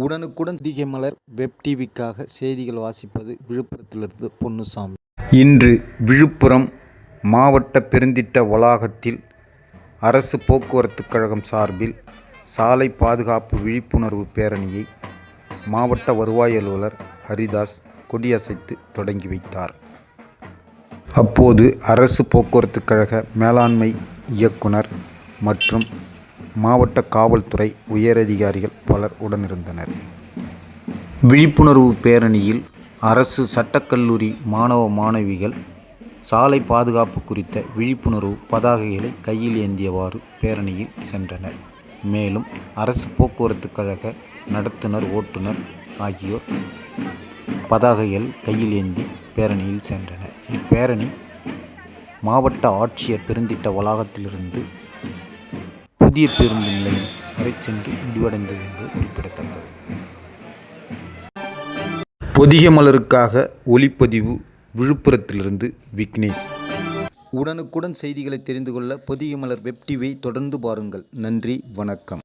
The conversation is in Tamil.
உடனுக்குடன் திகை மலர் வெப் டிவிக்காக செய்திகள் வாசிப்பது விழுப்புரத்திலிருந்து பொன்னுசாமி. இன்று விழுப்புரம் மாவட்ட பெருந்திட்ட வளாகத்தில் அரசு போக்குவரத்து கழகம் சார்பில் சாலை பாதுகாப்பு விழிப்புணர்வு பேரணியை மாவட்ட வருவாய் அலுவலர் ஹரிதாஸ் கொடியசைத்து தொடங்கி வைத்தார். அப்போது அரசு போக்குவரத்து கழக மேலாண்மை இயக்குனர் மற்றும் மாவட்ட காவல்துறை உயரதிகாரிகள் பலர் உடனிருந்தனர். விழிப்புணர்வு பேரணியில் அரசு சட்டக்கல்லூரி மாணவ மாணவிகள் சாலை பாதுகாப்பு குறித்த விழிப்புணர்வு பதாகைகளை கையில் ஏந்தியவாறு பேரணியில் சென்றனர். மேலும் அரசு போக்குவரத்து கழக நடத்துனர் ஓட்டுநர் ஆகியோர் பதாகைகள் கையில் ஏந்தி பேரணியில் சென்றனர். இப்பேரணி மாவட்ட ஆட்சியர் பெருந்திட்ட வளாகத்திலிருந்து புதிய பேருந்து நிலையம் வரை சென்று முடிவடைந்தது என்பது குறிப்பிடத்தக்கது. பொதிகை மலருக்காக ஒளிப்பதிவு விழுப்புரத்திலிருந்து விக்னேஷ். உடனுக்குடன் செய்திகளை தெரிந்து கொள்ள பொதிகை மலர் வெப் டிவியை தொடர்ந்து பாருங்கள். நன்றி வணக்கம்.